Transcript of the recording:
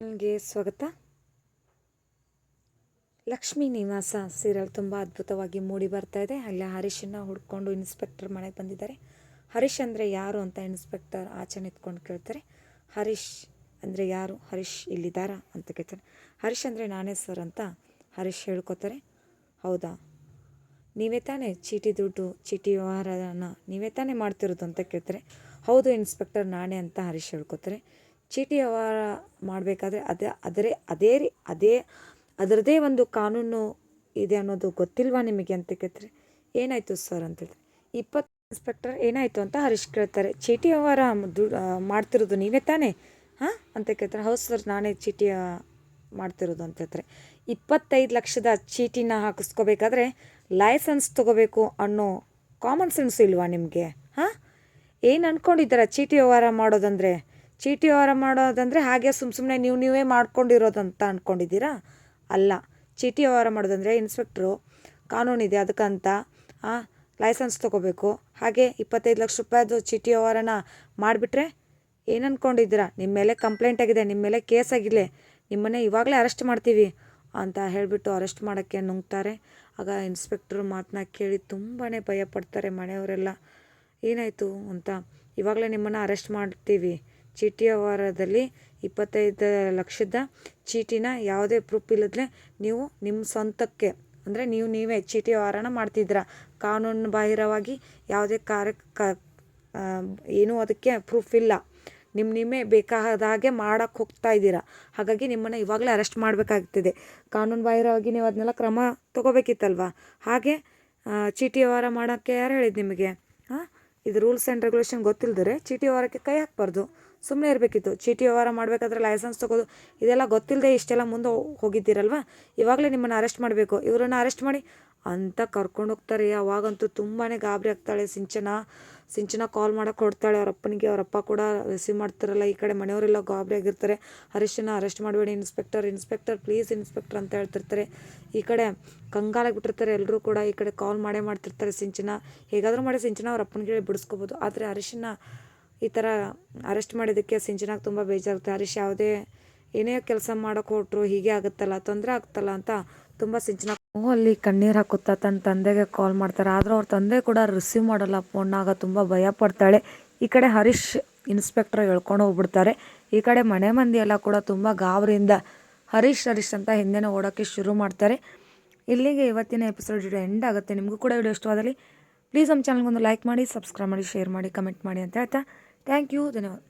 ನನಗೆ ಸ್ವಾಗತ. ಲಕ್ಷ್ಮೀ ನಿವಾಸ ಸೀರಿಯಲ್ ತುಂಬ ಅದ್ಭುತವಾಗಿ ಮೂಡಿ ಬರ್ತಾ ಇದೆ. ಅಲ್ಲಿ ಹರೀಶನ್ನ ಹುಡ್ಕೊಂಡು ಇನ್ಸ್ಪೆಕ್ಟರ್ ಮನೆಗೆ ಬಂದಿದ್ದಾರೆ. ಹರೀಶ್ ಅಂದರೆ ಯಾರು ಅಂತ ಇನ್ಸ್ಪೆಕ್ಟರ್ ಆಚೆ ನಿಂತ್ಕೊಂಡು ಕೇಳ್ತಾರೆ. ಹರೀಶ್ ಅಂದರೆ ಯಾರು? ಹರೀಶ್ ಇಲ್ಲಿದ್ದಾರಾ ಅಂತ ಕೇಳ್ತಾರೆ. ಹರೀಶ್ ಅಂದರೆ ನಾನೇ ಸರ್ ಅಂತ ಹರೀಶ್ ಹೇಳ್ಕೊತಾರೆ. ಹೌದಾ? ನೀವೇ ತಾನೇ ಚೀಟಿ ದುಡ್ಡು, ಚೀಟಿ ವ್ಯವಹಾರನ ನೀವೇ ತಾನೇ ಮಾಡ್ತಿರೋದು ಅಂತ ಕೇಳ್ತಾರೆ. ಹೌದು ಇನ್ಸ್ಪೆಕ್ಟರ್ ನಾನೇ ಅಂತ ಹರೀಶ್ ಹೇಳ್ಕೊತಾರೆ. ಚೀಟಿ ವ್ಯವಹಾರ ಮಾಡಬೇಕಾದ್ರೆ ಅದೇ, ಅದರೇ, ಅದೇ ರೀ, ಅದೇ, ಅದರದೇ ಒಂದು ಕಾನೂನು ಇದೆ ಅನ್ನೋದು ಗೊತ್ತಿಲ್ವಾ ನಿಮಗೆ ಅಂತ ಕೇಳ್ತಾರೆ. ಏನಾಯಿತು ಸರ್ ಅಂತ ಹೇಳ್ತಾರೆ. ಇಪ್ಪತ್ತು ಇನ್ಸ್ಪೆಕ್ಟರ್ ಏನಾಯಿತು ಅಂತ ಹರೀಶ್ ಕೇಳ್ತಾರೆ. ಚೀಟಿ ವ್ಯವಹಾರ ಮಾಡ್ತಿರೋದು ನೀವೇ ತಾನೇ? ಹಾಂ? ಅಂತ ಕೇಳ್ತಾರೆ. ಹೌದು ಸರ್, ನಾನೇ ಚೀಟಿ ಮಾಡ್ತಿರೋದು ಅಂತ ಹೇಳ್ತಾರೆ. ಇಪ್ಪತ್ತೈದು ಲಕ್ಷದ ಚೀಟಿನ ಹಾಕಿಸ್ಕೋಬೇಕಾದ್ರೆ ಲೈಸೆನ್ಸ್ ತೊಗೋಬೇಕು ಅನ್ನೋ ಕಾಮನ್ ಸೆನ್ಸ್ ಇಲ್ವಾ ನಿಮಗೆ? ಹಾಂ? ಏನು ಅಂದ್ಕೊಂಡಿದ್ದೀರ ಚೀಟಿ ವ್ಯವಹಾರ ಮಾಡೋದಂದರೆ? ಚೀಟಿ ವ್ಯವಹಾರ ಮಾಡೋದಂದರೆ ಹಾಗೆ ಸುಮ್ಮ ಸುಮ್ಮನೆ ನೀವು ನೀವೇ ಮಾಡ್ಕೊಂಡಿರೋದಂತ ಅಂದ್ಕೊಂಡಿದ್ದೀರಾ ಅಲ್ಲ. ಚೀಟಿ ವ್ಯವಹಾರ ಮಾಡೋದಂದರೆ ಇನ್ಸ್ಪೆಕ್ಟ್ರು ಕಾನೂನಿದೆ ಅದಕ್ಕಂತ. ಲೈಸೆನ್ಸ್ ತೊಗೋಬೇಕು. ಹಾಗೆ ಇಪ್ಪತ್ತೈದು ಲಕ್ಷ ರೂಪಾಯಿದು ಚೀಟಿ ವ್ಯವಹಾರನ ಮಾಡಿಬಿಟ್ರೆ ಏನು ಅಂದ್ಕೊಂಡಿದ್ದೀರಾ ನಿಮ್ಮ ಮೇಲೆ ಕಂಪ್ಲೇಂಟ್ ಆಗಿದೆ, ನಿಮ್ಮ ಮೇಲೆ ಕೇಸ್ ಆಗಿದೆ ನಿಮ್ಮನ್ನೇ ಇವಾಗಲೇ ಅರೆಸ್ಟ್ ಮಾಡ್ತೀವಿ ಅಂತ ಹೇಳಿಬಿಟ್ಟು ಅರೆಸ್ಟ್ ಮಾಡೋಕ್ಕೆ ನುಂಗ್ತಾರೆ. ಆಗ ಇನ್ಸ್ಪೆಕ್ಟ್ರ್ ಮಾತನ್ನ ಕೇಳಿ ತುಂಬಾ ಭಯಪಡ್ತಾರೆ ಮನೆಯವರೆಲ್ಲ. ಏನಾಯಿತು ಅಂತ. ಇವಾಗಲೇ ನಿಮ್ಮನ್ನು ಅರೆಸ್ಟ್ ಮಾಡ್ತೀವಿ. ಚೀಟಿ ವ್ಯವಹಾರದಲ್ಲಿ ಇಪ್ಪತ್ತೈದು ಲಕ್ಷದ ಚೀಟಿನ ಯಾವುದೇ ಪ್ರೂಫ್ ಇಲ್ಲದ್ರೆ ನೀವು ನಿಮ್ಮ ಸ್ವಂತಕ್ಕೆ, ಅಂದರೆ ನೀವು ನೀವೇ ಚೀಟಿ ವ್ಯವಹಾರನ ಮಾಡ್ತಿದ್ದೀರ. ಕಾನೂನು ಬಾಹಿರವಾಗಿ ಯಾವುದೇ ಕಾರ್ಯ ಕ ಏನೂ ಅದಕ್ಕೆ ಪ್ರೂಫ್ ಇಲ್ಲ. ನಿಮ್ಮ ನಿಮ್ಮೇ ಬೇಕಾದ ಹಾಗೆ ಮಾಡೋಕ್ಕೆ ಹೋಗ್ತಾ ಇದ್ದೀರಾ. ಹಾಗಾಗಿ ನಿಮ್ಮನ್ನು ಇವಾಗಲೇ ಅರೆಸ್ಟ್ ಮಾಡಬೇಕಾಗ್ತಿದೆ. ಕಾನೂನು ಬಾಹಿರವಾಗಿ ನೀವು ಅದನ್ನೆಲ್ಲ ಕ್ರಮ ತೊಗೋಬೇಕಿತ್ತಲ್ವ? ಹಾಗೆ ಚೀಟಿ ವ್ಯವಹಾರ ಮಾಡೋಕ್ಕೆ ಯಾರು ಹೇಳಿದ್ದು ನಿಮಗೆ? ಹಾಂ ಇದು ರೂಲ್ಸ್ ಆ್ಯಂಡ್ ರೆಗ್ಯುಲೇಷನ್ ಗೊತ್ತಿಲ್ಲದರೆ ಚೀಟಿ ವ್ಯವಹಾರಕ್ಕೆ ಕೈ ಹಾಕ್ಬಾರ್ದು. ಸುಮ್ಮನೆ ಇರಬೇಕಿತ್ತು. ಚೀಟಿ ವ್ಯವಹಾರ ಮಾಡಬೇಕಾದ್ರೆ ಲೈಸೆನ್ಸ್ ತಗೋದು, ಇದೆಲ್ಲ ಗೊತ್ತಿಲ್ಲದೆ ಇಷ್ಟೆಲ್ಲ ಮುಂದೆ ಹೋಗಿದ್ದೀರಲ್ವಾ? ಇವಾಗಲೇ ನಿಮ್ಮನ್ನು ಅರೆಸ್ಟ್ ಮಾಡಬೇಕು. ಇವರನ್ನು ಅರೆಸ್ಟ್ ಮಾಡಿ ಅಂತ ಕರ್ಕೊಂಡು ಹೋಗ್ತಾರೆ. ಅವಾಗಂತೂ ತುಂಬಾ ಗಾಬರಿ ಆಗ್ತಾಳೆ ಸಿಂಚನ. ಸಿಂಚನ ಕಾಲ್ ಮಾಡೋಕೆ ಕೊಡ್ತಾಳೆ ಅವ್ರ ಅಪ್ಪನಿಗೆ ಅವರಪ್ಪ ಕೂಡ ರಿಸೀವ್ ಮಾಡ್ತಾರಲ್ಲ, ಈ ಕಡೆ ಮನೆಯವರೆಲ್ಲ ಗಾಬರಿ ಆಗಿರ್ತಾರೆ. ಅರೆಸ್ಟನ್ನು ಅರೆಸ್ಟ್ ಮಾಡಬೇಡಿ ಇನ್ಸ್ಪೆಕ್ಟರ್ ಇನ್ಸ್ಪೆಕ್ಟರ್ ಪ್ಲೀಸ್ ಇನ್ಸ್ಪೆಕ್ಟರ್ ಅಂತ ಹೇಳ್ತಿರ್ತಾರೆ. ಈ ಕಡೆ ಕಂಗಾಲಾಗಿ ಬಿಟ್ಟಿರ್ತಾರೆ. ಎಲ್ಲರೂ ಕೂಡ ಈ ಕಡೆ ಕಾಲ್ ಮಾಡೇ ಮಾಡ್ತಿರ್ತಾರೆ ಸಿಂಚನ. ಹೇಗಾದರೂ ಮಾಡಿ ಸಿಂಚನ ಅವ್ರ ಅಪ್ಪನಿಗೆ ಹೇಳಿ ಬಿಡಿಸ್ಕೋಬೋದು. ಆದರೆ ಹರೀಶನ್ನ ಈ ಥರ ಅರೆಸ್ಟ್ ಮಾಡಿದ್ದಕ್ಕೆ ಸಿಂಚನಾಗೆ ತುಂಬ ಬೇಜಾರಾಗುತ್ತೆ ಹರೀಶ್ ಯಾವುದೇ ಏನೇ ಕೆಲಸ ಮಾಡೋಕೆ ಹೊರಟ್ರು ಹೀಗೆ ಆಗುತ್ತಲ್ಲ, ತೊಂದರೆ ಆಗುತ್ತಲ್ಲ ಅಂತ ತುಂಬ ಸಿಂಚನ ಅಲ್ಲಿ ಕಣ್ಣೀರು ಹಾಕುತ್ತಾ ತನ್ನ ತಂದೆಗೆ ಕಾಲ್ ಮಾಡ್ತಾರೆ. ಆದರೂ ಅವ್ರ ತಂದೆ ಕೂಡ ರಿಸೀವ್ ಮಾಡಲ್ಲ ಫೋನ್ನಾಗ ತುಂಬ ಭಯ ಪಡ್ತಾಳೆ. ಈ ಕಡೆ ಹರೀಶ್ ಇನ್ಸ್ಪೆಕ್ಟರ್ ಹೇಳ್ಕೊಂಡು ಹೋಗ್ಬಿಡ್ತಾರೆ. ಈ ಕಡೆ ಮನೆ ಮಂದಿ ಎಲ್ಲ ಕೂಡ ತುಂಬ ಗಾಬರಿಯಿಂದ ಹರೀಶ್ ಹರೀಶ್ ಅಂತ ಹಿಂದೆನೇ ಓಡೋಕ್ಕೆ ಶುರು ಮಾಡ್ತಾರೆ. ಇಲ್ಲಿಗೆ ಇವತ್ತಿನ ಎಪಿಸೋಡ್ ವಿಡಿಯೋ ಎಂಡ್ ಆಗುತ್ತೆ. ನಿಮಗೂ ಕೂಡ ವಿಡಿಯೋ ಇಷ್ಟವಾದಲ್ಲಿ. ಪ್ಲೀಸ್ ನಮ್ಮ ಚಾನಲ್ಗೊಂದು ಲೈಕ್ ಮಾಡಿ ಸಬ್ಸ್ಕ್ರೈಬ್ ಮಾಡಿ ಶೇರ್ ಮಾಡಿ ಕಮೆಂಟ್ ಮಾಡಿ ಅಂತ ಹೇಳ್ತಾ ಥ್ಯಾಂಕ್ ಯು ಧನ್ಯವಾದ.